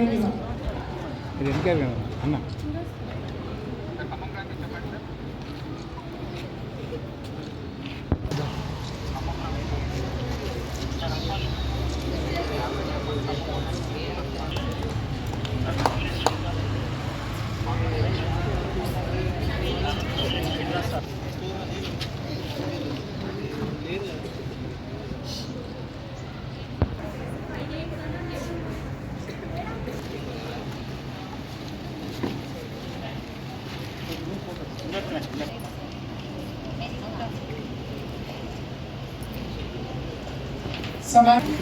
ఇది ఎందుకే అన్న. Madam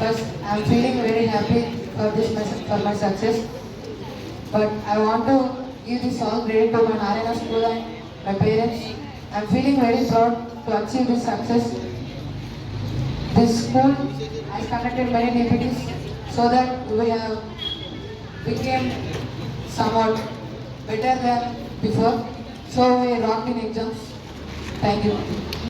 First, I am feeling very happy for this for my success. But I want to give this all credit to my Narayana school and my parents. I am feeling very proud to achieve this success. This school has conducted many DPTs so that we have became somewhat better than before. So we rocked in exams. Thank you.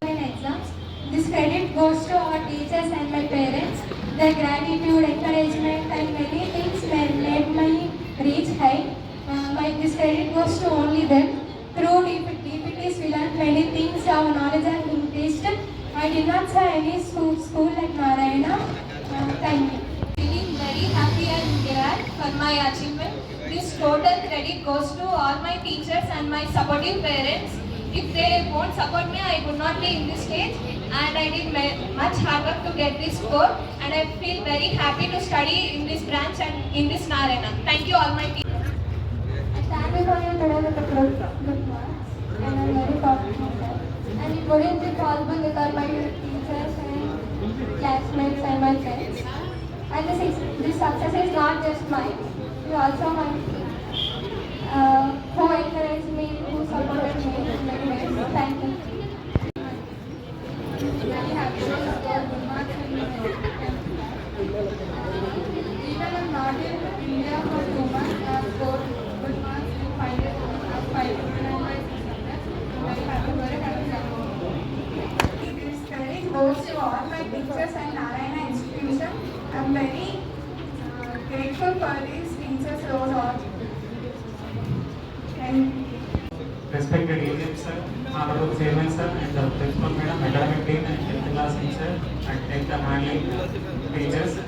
in exams. This credit goes to our teachers and my parents. Their gratitude, encouragement and many things made made me reach high. Uh, my, this credit goes to only them. Through DP, DPTs we learned many things, our knowledge has increased. I did not say any school, school like Narayana. Uh, thank you. feeling very happy and glad for my achievement. This total credit goes to all my teachers and my supportive parents. If they won't support me, I would not be in this stage. And I did much hard work to get this score. And I feel very happy to study in this branch and in this Narayana. Thank you all my teachers. I stand you today with a good, and I'm very proud. And it wouldn't be possible without my teachers and classmates and my friends. And this, is, this success is not just mine, it's also my uh, who encouraged me, who supported me goes to all my teachers and Narayana institution. I am very uh, grateful for these teachers' role teacher and tenth handling teachers.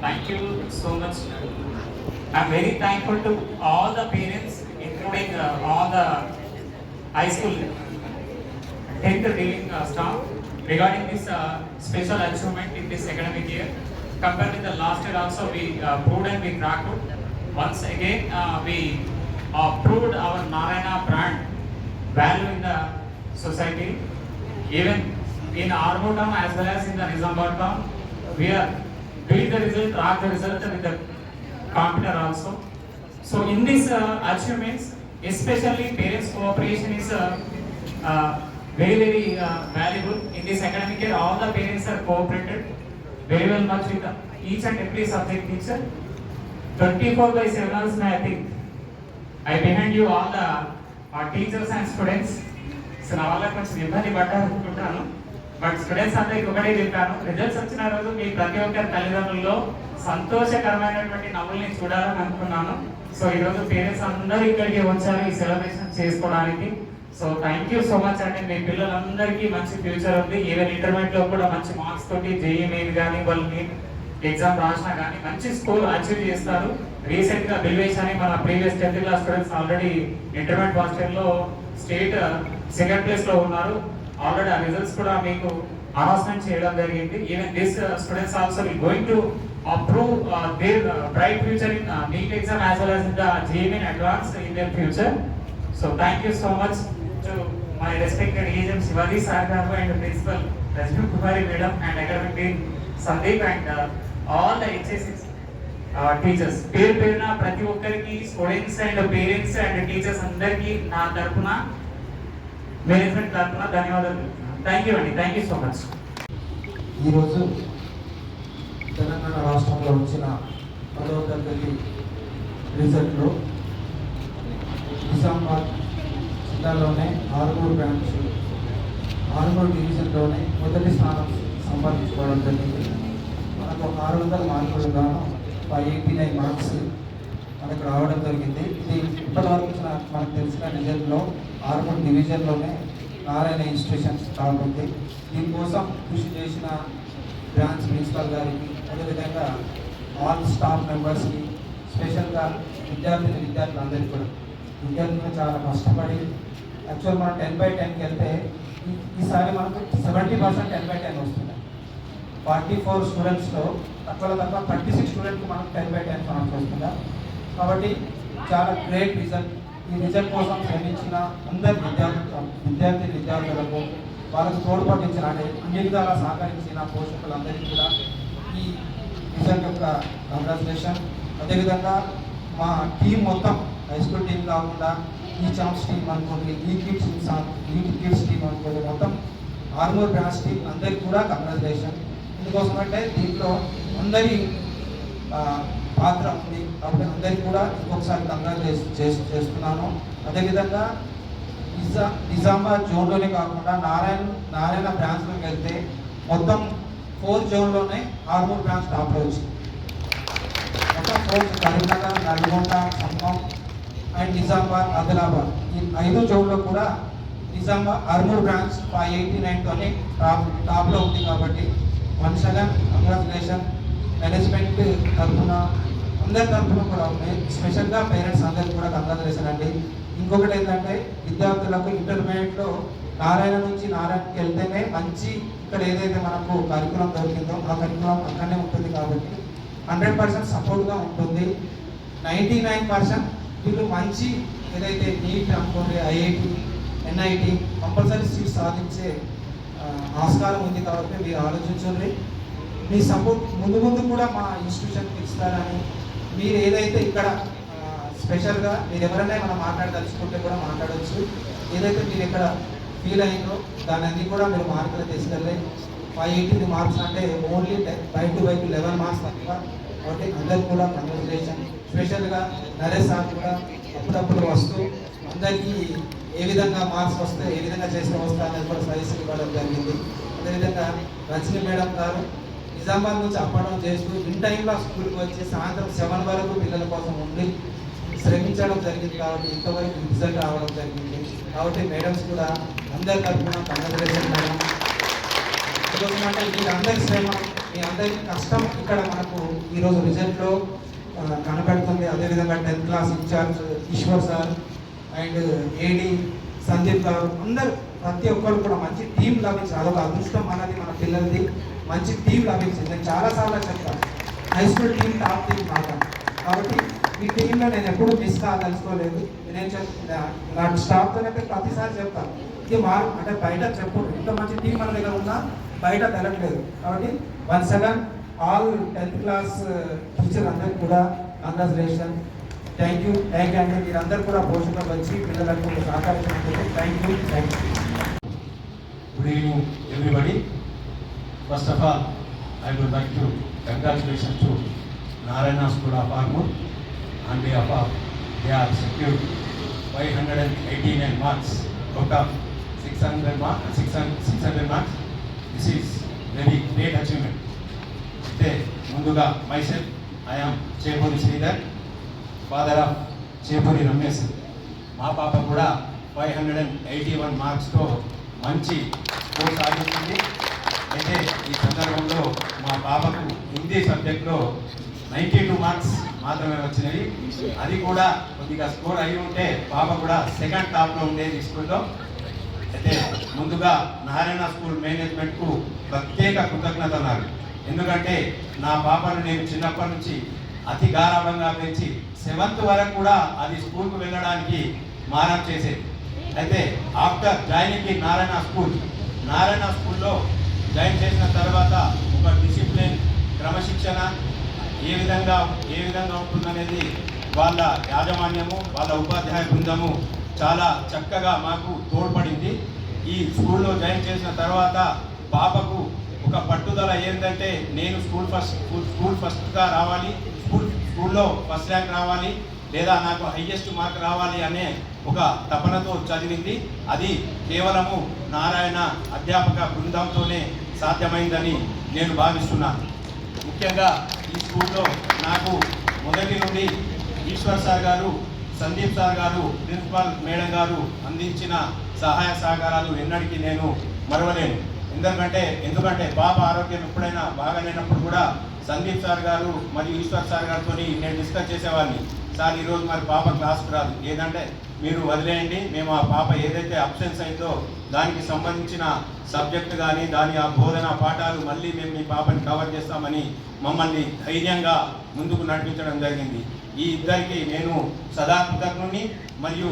Thank you so much. I'm very thankful to all the parents, including uh, all the high school tenth reading uh, staff regarding this uh, special achievement in this academic year. Compared with the last year also, we uh, proved and we cracked it. Once again, uh, we uh, proved our Narayana brand value in the society. Even in Armor town as well as in the Nizamabad town, we are beat the result, track the result with the computer also. So in this uh, achievements, especially parents' cooperation is uh, uh, very very uh, valuable. In this academic year, all the parents are cooperated very well much with the each and every subject teacher. 24 by 7 hours, I think. I behind you all the our teachers and students. So నా వల్ల కొంచెం ఇబ్బంది పడ్డారు అనుకుంటాను but students అందరికి ఒకటే చెప్పాను. Results వచ్చిన రోజు మీ ప్రతి ఒక్కరి తల్లిదండ్రుల్లో సంతోషకరమైనటువంటి నవ్వుల్ని చూడాలని అనుకున్నాను. సో ఈరోజు పేరెంట్స్ అందరూ ఇక్కడికి వచ్చారు ఈ సెలబ్రేషన్ చేసుకోవడానికి. So thank you so much అండి. మీ పిల్లలందరికీ మంచి ఫ్యూచర్ ఉంది. ఈవెన్ ఇంటర్మీడియట్లో కూడా మంచి మార్క్స్ తోటి జేఈ మెయిన్ కానీ వాళ్ళని ఎగ్జామ్ రాసినా కానీ మంచి స్కోర్ అచీవ్ చేస్తారు. రీసెంట్గా బిల్వేష్ అని మన previous tenth class students already intermediate హాస్టల్లో స్టేట్ సెకండ్ ప్లేస్లో ఉన్నారు. ఆల్రెడీ ఆ రిజల్ట్స్ కూడా మీకు అనౌన్స్మెంట్ చేయడం జరిగింది. Even this students also going to approve their bright future in NEET exam as well the JM in advance in their future so thank you so much to my respected agent Shivaji sir garu and principal Rajani Kumari madam and academic dean Sandeep and all the HSS teachers పేరు పేరున ప్రతి ఒక్కరికి students and parents and teachers అందరికీ నా తరఫున management తరపున ధన్యవాదాలు thank you అండి. థ్యాంక్ యూ సో మచ్ ఈరోజు తెలంగాణ రాష్ట్రంలో వచ్చిన పదవ తరగతి రిజల్ట్లో నిజామాబాద్ జిల్లాలోనే ఆరుగురు బ్రాంచ్ ఆరుగురు డివిజన్లోనే మొదటి స్థానం సంపాదించుకోవడం జరిగింది. మనకు ఆరు వందల మార్కులు గాను ఫైవ్ ఎయిటీ నైన్ మార్క్స్ మనకు రావడం జరిగింది. ఇది ఇప్పటివరకు మనకు తెలిసిన రిజల్ట్లో ఆర్మూర్ డివిజన్లోనే నారాయణ ఇన్స్టిట్యూషన్ స్టార్ట్ దీనికోసం కృషి చేసిన బ్రాంచ్ ప్రిన్సిపల్ గారికి అదేవిధంగా ఆల్ స్టాఫ్ మెంబర్స్కి స్పెషల్గా విద్యార్థిని విద్యార్థులందరికీ కూడా. విద్యార్థులు చాలా కష్టపడి యాక్చువల్ మనం టెన్ బై టెన్కి వెళ్తే ఈసారి మనకు seventy percent ten by ten వస్తుంది. ఫార్టీ ఫోర్ స్టూడెంట్స్లో తక్కువ తక్కువ థర్టీ సిక్స్ స్టూడెంట్కి మనకు టెన్ బై టెన్ మనకు వస్తుందా? కాబట్టి చాలా గ్రేట్ రిజల్ట్ ఈ విజయం కోసం శ్రమించిన అందరి విద్యార్థులకు విద్యార్థి విద్యార్థులకు వాళ్ళకు తోడ్పట్టించిన అంటే అన్ని విధాలా సహకరించిన పోషకులందరికీ కూడా ఈ విజయం యొక్క కంగ్రాచులేషన్ అదేవిధంగా మా టీం మొత్తం హై స్కూల్ టీం కాకుండా ఈ చాంప్స్ టీం అనుకోండి ఈ కిడ్స్ ఈ కిడ్స్ టీం అనుకోండి మొత్తం ఆర్మూర్ బ్రాంచ్ టీం అందరికి కూడా కంగ్రాచులేషన్ ఎందుకోసం అంటే దీంట్లో అందరి పాత్ర ఉంది. కాబట్టి అందరికి కూడా ఇంకొకసారి కంగారు చేస్తున్నాను. అదేవిధంగా నిజా నిజామాబాద్ జోన్లోనే కాకుండా నారాయణ నారాయణ బ్రాంచ్లోకి వెళ్తే మొత్తం ఫోర్ జోన్లోనే ఆర్మూర్ బ్రాంచ్ టాప్లో వచ్చింది. మొత్తం ఫోర్ కరీంనగర్ నల్గొండ ఖమ్మం అండ్ నిజామాబాద్ ఆదిలాబాద్. ఈ ఐదు జోన్లో కూడా Nizamabad Armoor branch five eighty నైన్తోనే top టాప్లో ఉంది కాబట్టి వన్స్ అగన్ కంగ్రాచులేషన్. మేనేజ్మెంట్ తరఫున అందరి తరఫున కూడా ఉన్నాయి. స్పెషల్గా పేరెంట్స్ అందరికి కూడా కంగ్రాచులేషన్ అండి ఇంకొకటి ఏంటంటే విద్యార్థులకు ఇంటర్మీడియట్లో నారాయణ నుంచి నారాయణకి వెళ్తేనే మంచి ఇక్కడ ఏదైతే మనకు కరికులం దొరికిందో ఆ కరికులం అక్కడనే ఉంటుంది కాబట్టి హండ్రెడ్ పర్సెంట్ సపోర్ట్గా ఉంటుంది. నైంటీ నైన్ పర్సెంట్ వీళ్ళు మంచి ఏదైతే నీట్ అనుకోండి ఐఐటి ఎన్ఐటి కంపల్సరీ సీట్ సాధించే ఆస్కారం ఉంది కాబట్టి మీరు ఆలోచించండి. మీ సపోర్ట్ ముందు ముందు కూడా మా ఇన్స్టిట్యూషన్కి ఇస్తారని మీరు ఏదైతే ఇక్కడ స్పెషల్గా మీరు ఎవరైనా మనం మాట్లాడదలుచుకుంటే కూడా మాట్లాడవచ్చు ఏదైతే మీరు ఇక్కడ ఫీల్ అయిందో దాని అన్ని కూడా మీరు మార్కులు తీసుకెళ్ళి ఫైవ్ ఎయిటీ మార్క్స్ అంటే only by two by two eleven marks తక్కువ. కాబట్టి అందరికి కూడా కంగ్రాచులేషన్ స్పెషల్గా నరేష్ సార్ కూడా అప్పుడప్పుడు వస్తూ అందరికీ ఏ విధంగా మార్క్స్ వస్తే ఏ విధంగా చేస్తే వస్తా అనేది కూడా సజెషన్ ఇవ్వడం జరిగింది. అదేవిధంగా రజనీ మేడం గారు నిజామాబాద్ నుంచి అప్పడం చేస్తూ ఇన్ టైంలో స్కూల్కి వచ్చి సాయంత్రం సెవెన్ వరకు పిల్లల కోసం ఉండి శ్రమించడం జరిగింది కాబట్టి ఇంతవరకు రిజల్ట్ రావడం జరిగింది. కాబట్టి మేడమ్స్ కూడా అందరి తరఫున కంగ్రాచులేషన్ మేడం. ఈరోజు అంటే మీ అందరి శ్రమ మీ అందరి కష్టం ఇక్కడ మనకు ఈరోజు రిజల్ట్లో కనపడుతుంది. కనబడుతుంది అదేవిధంగా tenth class incharge Eshwar sir and AD Sandeep garu. అందరు ప్రతి ఒక్కరు కూడా మంచి టీం లభించింది అదొక అదృష్టం మనది మన పిల్లలది. మంచి టీం లభించింది. నేను చాలాసార్లు చెప్తాను high school team top team కాదా కాబట్టి ఈ టీంలో నేను ఎప్పుడు మిస్ కాదలుచుకోలేదు. నేను చెప్తా నా స్టాఫ్తో అయితే ప్రతిసారి చెప్తాను. ఇది మా అంటే బయట చెప్పు ఇంత మంచి టీం మన దగ్గర ఉన్నా బయట తెలట్లేదు కాబట్టి one seven all tenth class teacher అందరికి కూడా congratulation thank you thank you అంటే మీరందరూ కూడా పోషణలో వచ్చి పిల్లలకు సహకరించినందుకు thank you thank you good evening everybody First of all, I would like to congratulations to Narayana School of Armor on behalf of they are secured 589 marks out of 600 marks, 600, 600 marks. This is very great achievement. అయితే ముందుగా myself I'm Chepuri Sridhar father of Chepuri Ramesh మా పాప కూడా five hundred and eighty one మార్క్స్తో మంచి score సాధించింది అయితే ఈ సందర్భంలో మా పాపకు హిందీ సబ్జెక్ట్లో నైంటీ టూ మార్క్స్ మాత్రమే వచ్చినాయి. అది కూడా కొద్దిగా స్కోర్ అయి ఉంటే పాప కూడా సెకండ్ టాప్లో ఉండేది స్కూల్లో. అయితే ముందుగా నారాయణ స్కూల్ మేనేజ్మెంట్కు ప్రత్యేక కృతజ్ఞత అన్నారు ఎందుకంటే నా పాపను నేను చిన్నప్పటి నుంచి అతి గారాభంగా పెంచి సెవెంత్ వరకు కూడా అది స్కూల్కు వెళ్ళడానికి మారం చేసేది. అయితే after joining in Narayana school Narayana స్కూల్లో జాయిన్ చేసిన తర్వాత ఒక డిసిప్లిన్ క్రమశిక్షణ ఏ విధంగా ఏ విధంగా ఉంటుందనేది వాళ్ళ యాజమాన్యము వాళ్ళ ఉపాధ్యాయ బృందము చాలా చక్కగా మాకు తోడ్పడింది. ఈ స్కూల్లో జాయిన్ చేసిన తర్వాత పాపకు ఒక పట్టుదల ఏంటంటే నేను స్కూల్ ఫస్ట్ స్కూల్ స్కూల్ ఫస్ట్గా రావాలి స్కూల్ స్కూల్లో ఫస్ట్ ర్యాంక్ రావాలి లేదా నాకు హైయెస్ట్ మార్క్ రావాలి అనే ఒక తపనతో చదివింది. అది కేవలము నారాయణ అధ్యాపక బృందంతోనే సాధ్యమైందని నేను భావిస్తున్నాను ముఖ్యంగా ఈ స్కూల్లో నాకు మొదటి నుండి Eshwar sir garu Sandeep sir garu principal madam garu అందించిన సహాయ సహకారాలు ఎన్నటికీ నేను మరవలేను. ఎందుకంటే ఎందుకంటే పాప ఆరోగ్యం ఎప్పుడైనా బాగాలేనప్పుడు కూడా సందీప్ సార్ గారు మరియు ఈశ్వర్ సార్ గారితో నేను డిస్కస్ చేసేవాడిని. సార్ ఈరోజు మరి పాప క్లాస్కి రాదు. ఏదంటే మీరు వదిలేయండి మేము ఆ పాప ఏదైతే అబ్సెన్స్ అయిందో దానికి సంబంధించిన సబ్జెక్ట్ కానీ దాని ఆ బోధన పాఠాలు మళ్ళీ మేము మీ పాపని కవర్ చేస్తామని మమ్మల్ని ధైర్యంగా ముందుకు నడిపించడం జరిగింది. ఈ ఇద్దరికి నేను సదా కృతజ్ఞుని మరియు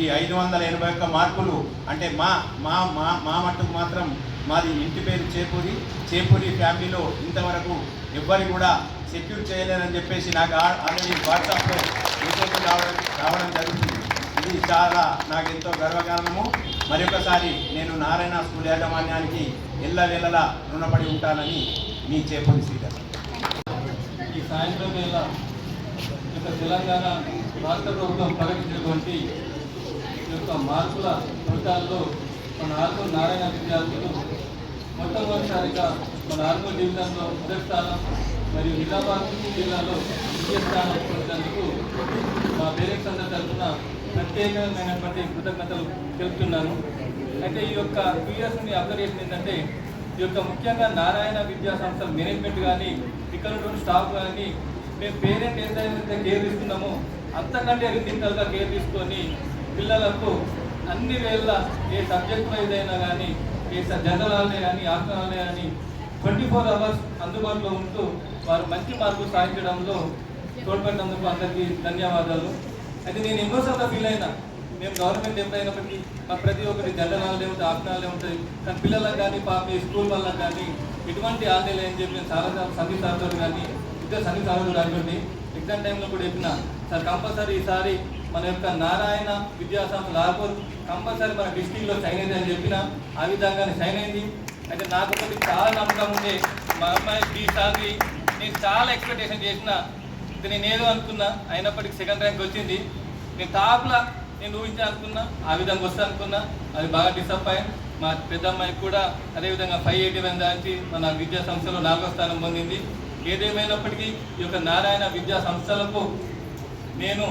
ఈ ఐదు వందల ఎనభై ఒక్క మార్కులు అంటే మా మా మా మా మట్టుకు మాత్రం మాది ఇంటి పేరు చేపూరి చేపూరి ఫ్యామిలీలో ఇంతవరకు ఎవ్వరి కూడా సెక్యూర్ చేయలేనని చెప్పేసి నాకు ఆల్రెడీ వాట్సాప్లో మెసేజ్ రావడం రావడం జరుగుతుంది. ఇది చాలా నాకు ఎంతో గర్వకారణము. మరొకసారి నేను నారాయణ స్కూల్ యాజమాన్యానికి ఎల్లవేళలా రుణపడి ఉంటానని మీ చేపూరి శ్రీధర్. ఈ సాయంత్రం వేళ యొక్క తెలంగాణ రాష్ట్ర ప్రభుత్వం ప్రకటించినటువంటి యొక్క మార్పుల ఫలితాల్లో మన ఆర్మూర్ నారాయణ విద్యార్థులు మొట్టమొదటిసారిగా మన ఆర్మూర్ జీవితంలో మొదటి స్థానం మరియు నిజామాబాద్ జిల్లాలో ద్వితీయ స్థానం మా పేరెంట్స్ అందరి తరఫున ప్రత్యేకమైనటువంటి కృతజ్ఞతలు తెలుపుతున్నాను. అయితే ఈ యొక్క టూ ఇయర్స్ నుండి ఏంటంటే ఈ యొక్క ముఖ్యంగా నారాయణ విద్యా సంస్థల మేనేజ్మెంట్ కానీ ఇక్కడ స్టాఫ్ కానీ మేము పేరెంట్ ఏదైతే కేర్ తీసుకున్నామో అంతకంటే రెండింతలుగా కేర్ తీసుకొని పిల్లలకు అన్ని వేళ ఏ సబ్జెక్టులో ఏదైనా కానీ ఏ జనరల్ కానీ ఆత్మహాలే కానీ ట్వంటీ ఫోర్ అవర్స్ అందుబాటులో ఉంటూ వారు మంచి మార్పు సాధించడంలో తోడ్పడినందుకు అందరికీ ధన్యవాదాలు. అయితే నేను ఎన్నోసార్లు ఫీల్ అయినా మేము గవర్నమెంట్ ఎంప్లాయ్ అయినప్పటికీ ప్రతి ఒక్కరి జనరల్ హాలిడే ఉంటుంది ఉంటాయి. హాలిడే కానీ పిల్లలకు కానీ పాప స్కూల్ వాళ్ళకి కానీ ఎటువంటి ఆన్లైన్ అని చెప్పి నేను చాలా సంధి సార్తో కానీ ఇద్దరు సంధి సార్లు కూడా ఎగ్జామ్ టైంలో కూడా చెప్పిన సార్ కంపల్సరీ ఈసారి మన యొక్క నారాయణ విద్యా సంస్థ కంపల్సరీ మన డిస్టిక్లో సైన్ అయింది అని చెప్పిన ఆ విధంగానే సైన్ అయింది. అయితే నాకు ఒకటి చాలా నమ్మకం ఉండే. మా అమ్మాయి ఈసారి నేను చాలా ఎక్స్పెక్టేషన్ చేసిన. ఇది నేను ఏదో అనుకున్నా. అయినప్పటికీ సెకండ్ ర్యాంక్ వచ్చింది. నేను టాప్లా నేను ఊహించా అనుకున్నా. ఆ విధంగా వస్తా అనుకున్నా. అది బాగా డిసప్పాయింట్ మా పెద్ద అమ్మాయికి కూడా అదేవిధంగా ఫైవ్ ఎయిటీ వన్ దాచి మన విద్యా సంస్థలో నాలుగో స్థానం పొందింది. ఏదేమైనప్పటికీ ఈ యొక్క నారాయణ విద్యా సంస్థలకు నేను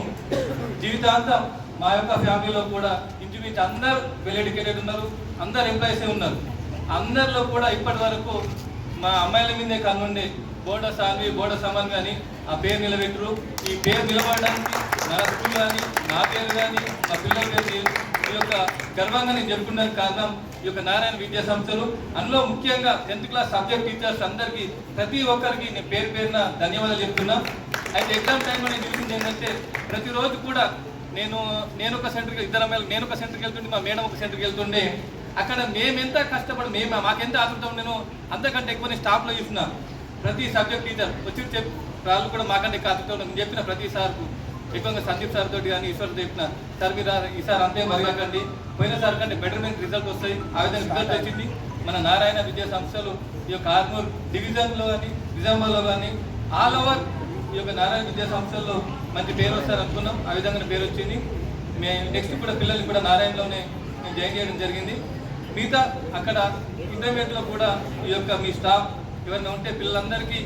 జీవితాంతం మా యొక్క ఫ్యామిలీలో కూడా ఇంచుమించు అందరూ వెల్ ఎడ్యుకేటెడ్ ఉన్నారు. అందరు ఎంప్లాయీసే ఉన్నారు. అందరిలో కూడా ఇప్పటి వరకు మా అమ్మాయిల మీదే కనుండి బోడ సాన్వి బోడ సమాన్ అని ఆ పేరు నిలబెట్టరు ఈ పేరు నిలబడడానికి నా స్కూల్ కానీ నా పేరు కానీ మా పిల్లల పేరు ఈ యొక్క గర్వంగా నేను చెప్పుకున్నానికి కారణం ఈ యొక్క నారాయణ విద్యా సంస్థలు. అందులో ముఖ్యంగా టెన్త్ క్లాస్ సబ్జెక్ట్ టీచర్స్ అందరికీ ప్రతి ఒక్కరికి నేను పేరు పేరున ధన్యవాదాలు చెప్తున్నా. అయితే ఎగ్జామ్ టైంలో నేను చూసింది ఏంటంటే ప్రతిరోజు కూడా నేను నేను ఒక సెంటర్కి ఇద్దరు అమ్మాయిలు నేను ఒక సెంటర్కి వెళ్తుండే మా మేడం ఒక సెంటర్కి వెళ్తుండే. అక్కడ మేమెంత కష్టపడి మేము మాకెంత ఆతృత ఉండేనో అంతకంటే ఎక్కువ నేను స్టాఫ్లో చూసిన ప్రతి సబ్జెక్ట్ టీచర్ వచ్చి చెప్పి వాళ్ళు కూడా మాకంటే ఎక్కువ ఆతృత ఉండదు చెప్పిన ప్రతి సార్కు ఎక్కువగా సందీప్ సార్ తోటి కానీ ఈశ్వర్ చెప్పిన సార్ మీరు ఈసారి అంతే మరగకండి పోయిన సార్ కంటే బెటర్మెంట్ రిజల్ట్ వస్తాయి. ఆ విధంగా రిజల్ట్ వచ్చింది. మన నారాయణ విద్యా సంస్థలు ఈ యొక్క ఆర్మూర్ డివిజన్లో కానీ నిజామాబాద్లో కానీ ఆల్ ఓవర్ ఈ యొక్క నారాయణ విద్యా సంస్థల్లో మంచి పేరు వస్తారు అనుకున్నాం. ఆ విధంగా పేరు వచ్చింది. మేము నెక్స్ట్ కూడా పిల్లల్ని కూడా నారాయణలోనే మేము జాయిన్ చేయడం జరిగింది. మిగతా అక్కడ ఇంటర్మీడియట్లో కూడా ఈ యొక్క మీ స్టాఫ్ ఇవన్నీ ఉంటే పిల్లలందరికీ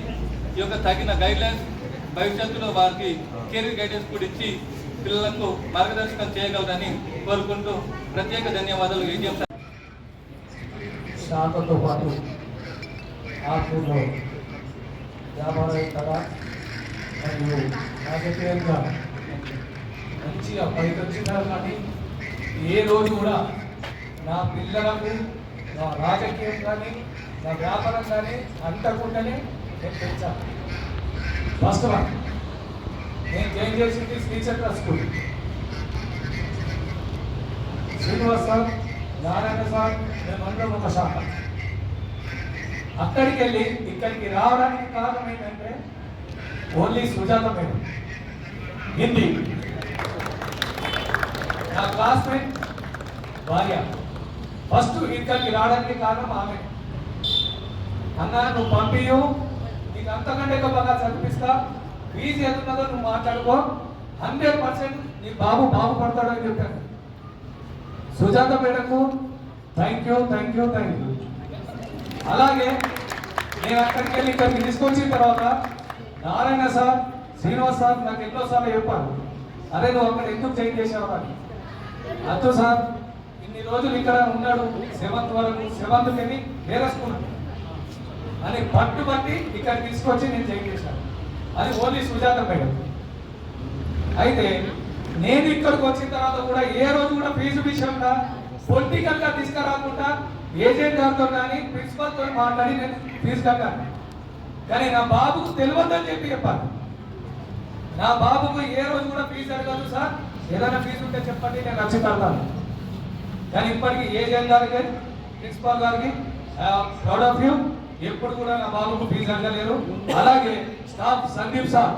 ఈ యొక్క తగిన గైడ్లైన్స్ భవిష్యత్తులో వారికి కెరీర్ గైడెన్స్ కూడా ఇచ్చి పిల్లలకు మార్గదర్శకం చేయగలరని కోరుకుంటూ ప్రత్యేక ధన్యవాదాలు. ఏజీఎం సార్ పాటు ఆత్మలో వ్యాపారవేత్తగా మరియు రాజకీయంగా మంచిగా పైకి కానీ ఏ రోజు కూడా నా పిల్లలకు నా రాజకీయం కానీ నా వ్యాపారం కానీ అంతకుండానే నేను పెంచాను ఫస్ట్ వన్ నేను జాయిన్ చేసింది? Srichakra school Srinivas sir Narayana sir మేము అందరం ఒక శాఖ. అక్కడికి వెళ్ళి ఇక్కడికి రావడానికి కారణం ఏంటంటే ఓన్లీ సుజాత మేడం. హిందీ. నా క్లాస్మేట్ భార్య. ఫస్ట్ ఇక్కడికి రావడానికి కారణం ఆమె. అన్న నువ్వు పంపియు నీకు అంతకంటే ఎక్కువ బాగా చదివిస్తా ఫీజు ఎంత ఉన్నదో నువ్వు మాట్లాడుకో. హండ్రెడ్ పర్సెంట్ నీ బాబు బాగుపడతాడు అని చెప్పాను. Sujatha మేడకు thank you thank you thank you అలాగే నేను అక్కడికి వెళ్ళి ఇక్కడికి తీసుకొచ్చిన తర్వాత నారాయణ సార్ శ్రీనివాస్ సార్ నాకు ఎన్నోసార్లు చెప్పారు. అదే నువ్వు అక్కడ ఎందుకు చేంజ్ చేసావు అని. అత్తు సార్ ఇన్ని రోజులు ఇక్కడ ఉన్నాడు సెవెంత్ వరకు సెవెంత్ వెళ్ళి వేరే స్కూల్. అని పట్టుబట్టి ఇక్కడ తీసుకొచ్చి నేను చేంజ్ చేశాను. అది ఓన్లీ సుజాత మేడం. అయితే నేను ఇక్కడికి వచ్చిన తర్వాత కూడా ఏ రోజు కూడా ఫీజు విషయంగా పొలిటికల్గా తీసుకురాకుండా ఏజెంట్ గారితో కానీ ప్రిన్సిపల్తో మాట్లాడి నేను ఫీజు కట్టాను. కానీ నా బాబుకు తెలియదని చెప్పి చెప్పాను. నా బాబుకు ఏ రోజు కూడా ఫీజు అడగదు సార్. ఏదైనా ఫీజు ఉంటే చెప్పండి నేను వచ్చి కడతాను. కానీ ఇప్పటికీ ఏ జన్ గారికి ప్రిన్సిపాల్ గారికి ప్రౌడ్ ఆఫ్ యూ ఎప్పుడు కూడా నా బాబుకు ఫీజు అడగలేరు అలాగే staff Sandeep sir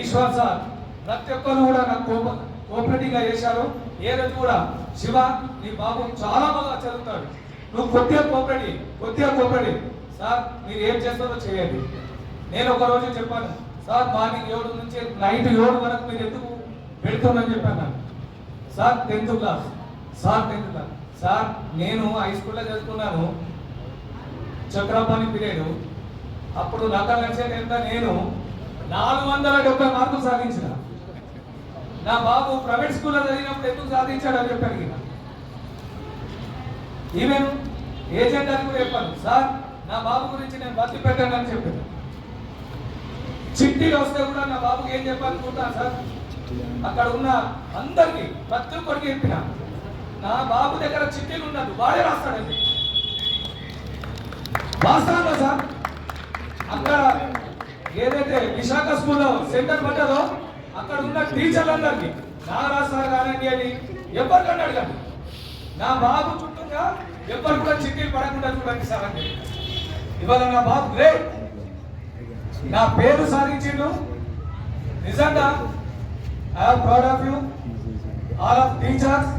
Eshwar sir ప్రతి ఒక్కరు కూడా నాకు కోప కోఆపరేటివ్గా చేశారు. ఏ రోజు కూడా శివ నీ బాబు చాలా బాగా చదువుతాడు. నువ్వు కొద్దిగా కోఆపరేటివ్ కొద్దిగా కోఆపరేటివ్. సార్ మీరు ఏం చేస్తారో చేయండి. నేను ఒక రోజు చెప్పాను సార్ మార్నింగ్ ఏడు నుంచి నైట్ ఏడు వరకు మీరు ఎందుకు పెడుతుందని చెప్పాను. Sir tenth class. Sir tenth class sir నేను హై స్కూల్లో చదువుకున్నాను. చక్రపాణి పీరియడ్. అప్పుడు లతా నచ్చేది నేను నాలుగు వందల డెబ్బై మార్కులు సాధించిన. నా బాబు ప్రైవేట్ స్కూల్లో చదివినప్పుడు ఎందుకు సాధించాడు అని చెప్పాను ఈవెన్ ఏజెంట్ అని కూడా చెప్పాను. సార్ నా బాబు గురించి నేను బతి పెట్టాను అని చెప్పాను. చిట్టీలు వస్తే కూడా నా బాబుకి ఏం చెప్పాలనుకుంటాను సార్? అక్కడ ఉన్న అందరికి ప్రతి ఒక్కరికి చెప్పినా. నా బాబు దగ్గర చిట్టీలు ఉండదు వాడే రాస్తాడండి వాస్తవంలో సార్? అక్కడ ఏదైతే విశాఖ స్కూల్లో సెంటర్ పడ్డదో అక్కడ ఉన్న టీచర్లందరికీ నా రాస్తారు కానండి అని ఎవరికన్నా అడగండి. నా బాబు చుట్టూగా ఎవరు కూడా చిట్టీలు పడకుండా చూడండి సార్ అండి ఇవాళ నా బాబు గ్రేట్ నా పేరు సాధించిండు. నిజంగా I proud of you all of teachers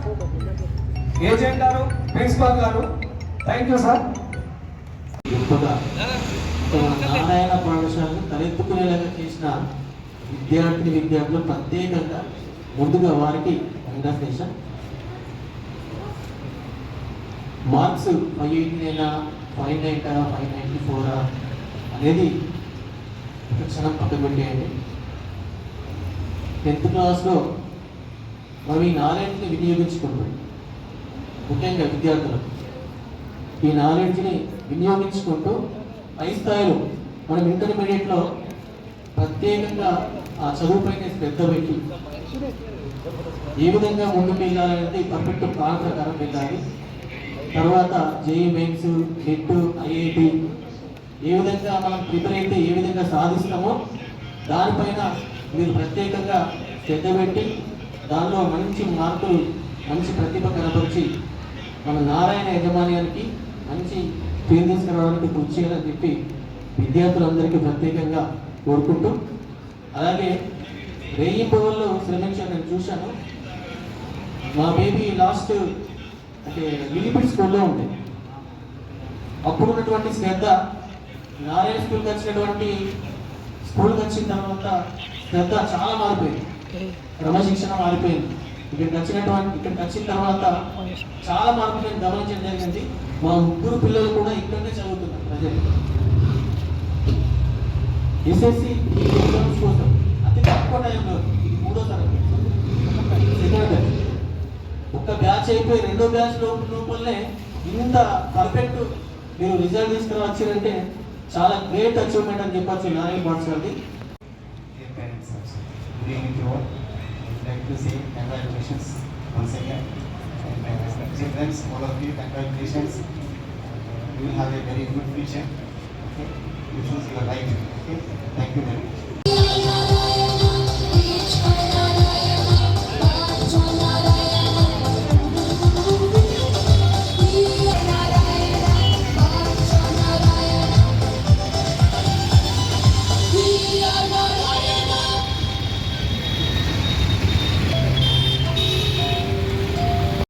agent garu principal garu thank you sir Narayana పాఠశాలను తలెత్తుకునేలాగా చేసిన విద్యార్థిని విద్యార్థులు ప్రత్యేకంగా ముందుగా వారికి కంగ్రాచులేషన్ మార్క్స్ ఫైవ్ ఎయిటీ అయినా ఫైవ్ నైన్టా ఫైవ్ నైంటీ ఫోరా అనేది ఒక క్షణం పక్కన పెట్టేయండి. టెన్త్ క్లాస్లో మనం ఈ నాలెడ్జ్ని వినియోగించుకుంటాం ముఖ్యంగా విద్యార్థులకు ఈ నాలెడ్జ్ని వినియోగించుకుంటూ పై స్థాయిలో మనం ఇంటర్మీడియట్లో ప్రత్యేకంగా ఆ చదువుపైన శ్రద్ధ పెట్టి ఏ విధంగా ముందుకు వెళ్ళాలనేది పర్ఫెక్ట్ ప్లాన్ ప్రకారం వెళ్ళాలి. తర్వాత జేఈ మెయిన్స్ నెట్ ఐఐటి ఏ విధంగా మనం ప్రిపేర్ అయితే ఏ విధంగా సాధిస్తామో దానిపైన మీరు ప్రత్యేకంగా శ్రద్ధ పెట్టి దానిలో మంచి మార్కులు మంచి ప్రతిభ కనపరిచి మన నారాయణ యజమాన్యానికి మంచి పేరు తీసుకురావడానికి కృషి చేయాలని చెప్పి విద్యార్థులందరికీ ప్రత్యేకంగా కోరుకుంటూ అలాగే వెయ్యి పవర్లు శ్రమించాను నేను చూశాను. మా బేబీ లాస్ట్ అంటే లిమిట్ స్కూల్లో ఉంది. అప్పుడు ఉన్నటువంటి శ్రద్ధ నారాయణ స్కూల్కి వచ్చినటువంటి స్కూల్కి వచ్చిన తర్వాత శ్రద్ధ చాలా మారిపోయింది. క్రమశిక్షణ మారిపోయింది. ఇక్కడికి వచ్చినటువంటి ఇక్కడికి వచ్చిన తర్వాత చాలా మార్పులు నేను గమనించడం జరిగింది. మా ముగ్గురు పిల్లలు కూడా ఇక్కడనే చదువుతున్నారు ప్రజలు. ఎస్ఎస్సి ఎగ్జామ్స్ కోసం అతి తక్కువ టైంలో ఇది మూడో తరగతి. సెకండ్ ఒక బ్యాచ్ అయిపోయి రెండో బ్యాచ్ లోపు లోపలనే ఇంత పర్ఫెక్ట్ మీరు రిజల్ట్ తీసుకురావచ్చారంటే చాలా గ్రేట్ అచీవ్మెంట్ అని చెప్పచ్చు Narayana పాఠశాలది Dear like to say congratulations once again. And uh, children, all of you, congratulations. You will have a very good future. Okay? You choose your right. Okay? Thank you very much.